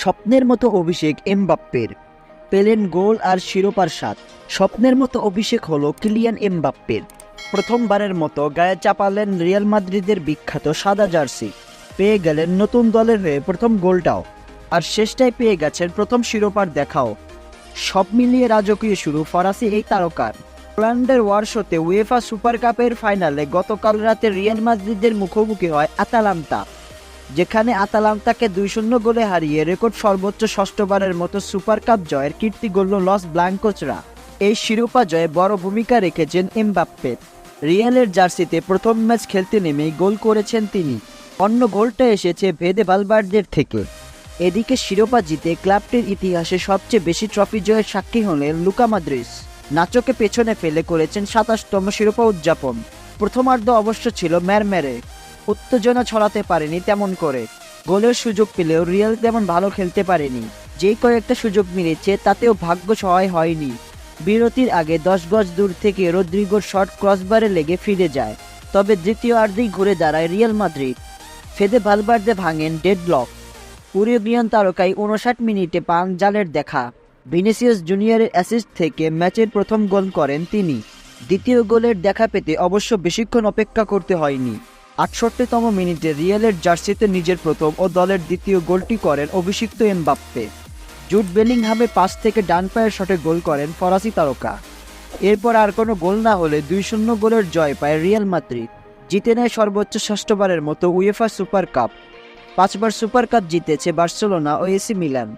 স্বপ্নের মতো অভিষেক এমবাপ্পের। পেলেন গোল আর শিরোপার স্বাদ। স্বপ্নের মতো অভিষেক হলো কিলিয়ান এমবাপ্পের। প্রথমবারের মতো গায়ে চাপালেন রিয়াল মাদ্রিদের বিখ্যাত সাদা জার্সি। পেয়ে গেলেন নতুন দলের হয়ে প্রথম গোলটাও। আর শেষটায় পেয়ে গেছেন প্রথম শিরোপার দেখাও। সব মিলিয়ে রাজকীয় শুরু ফরাসি এই তারকার। পোল্যান্ডের ওয়ারশোতে উয়েফা সুপার কাপের ফাইনালে গতকাল রাতে রিয়াল মাদ্রিদের মুখোমুখি হয় আতালান্তা। যেখানে আতালান্তাকে দুই শূন্য গোলে হারিয়ে রেকর্ড সর্বোচ্চ ষষ্ঠবারের মতো সুপার কাপ জয়ের কীর্তি গড়ল লস ব্লাঙ্কোচরা। এই শিরোপা জয়ে বড় ভূমিকা রেখেছেন এমবাপ্পে। রিয়ালের জার্সিতে প্রথম ম্যাচ খেলতে নেমেই গোল করেছেন তিনি। অন্য গোলটা এসেছে ভেদে বালবার্ডের থেকে। এদিকে শিরোপা জিতে ক্লাবটির ইতিহাসে সবচেয়ে বেশি ট্রফি জয়ের সাক্ষী হলেন লুকা মাদ্রিস নাচকে পেছনে ফেলে করেছেন সাতাশতম শিরোপা উদযাপন। প্রথমার্ধ অবশ্য ছিল ম্যারম্যারে। উত্তেজনা ছড়াতে পারেনি তেমন করে। গোলের সুযোগ পেলেও রিয়াল তেমন ভালো খেলতে পারেনি। যেই কয়েকটা সুযোগ মিলেছে, তাতেও ভাগ্য সহায় হয়নি। বিরতির আগে দশ গজ দূর থেকে রদ্রিগোর শট ক্রসবারে লেগে ফিরে যায়। তবে দ্বিতীয় আর্ধেই ঘুরে দাঁড়ায় রিয়াল মাদ্রিদ। ফেদে ভালবার্দে ভাঙেন ডেডলক। উরুগুয়ান তারকায় উনষাট মিনিটে পান জালের দেখা। ভিনিসিয়াস জুনিয়রের অ্যাসিস্ট থেকে ম্যাচের প্রথম গোল করেন তিনি। দ্বিতীয় গোলের দেখা পেতে অবশ্য বেশিক্ষণ অপেক্ষা করতে হয়নি। আটষট্টিতম মিনিটে রিয়ালের জার্সিতে নিজের প্রথম ও দলের দ্বিতীয় গোলটি করেন অভিষিক্ত এমবাপ্পে। জুট বেলিংহামে পাস থেকে ডান পায়ের শটে গোল করেন ফরাসি তারকা। এরপর আর কোনো গোল না হলে দুই শূন্য গোলের জয় পায় রিয়াল মাদ্রিদ। জিতে নেয় সর্বোচ্চ ষষ্ঠবারের মতো উয়েফা সুপার কাপ। পাঁচবার সুপার কাপ জিতেছে বার্সেলোনা ও এসি মিলান।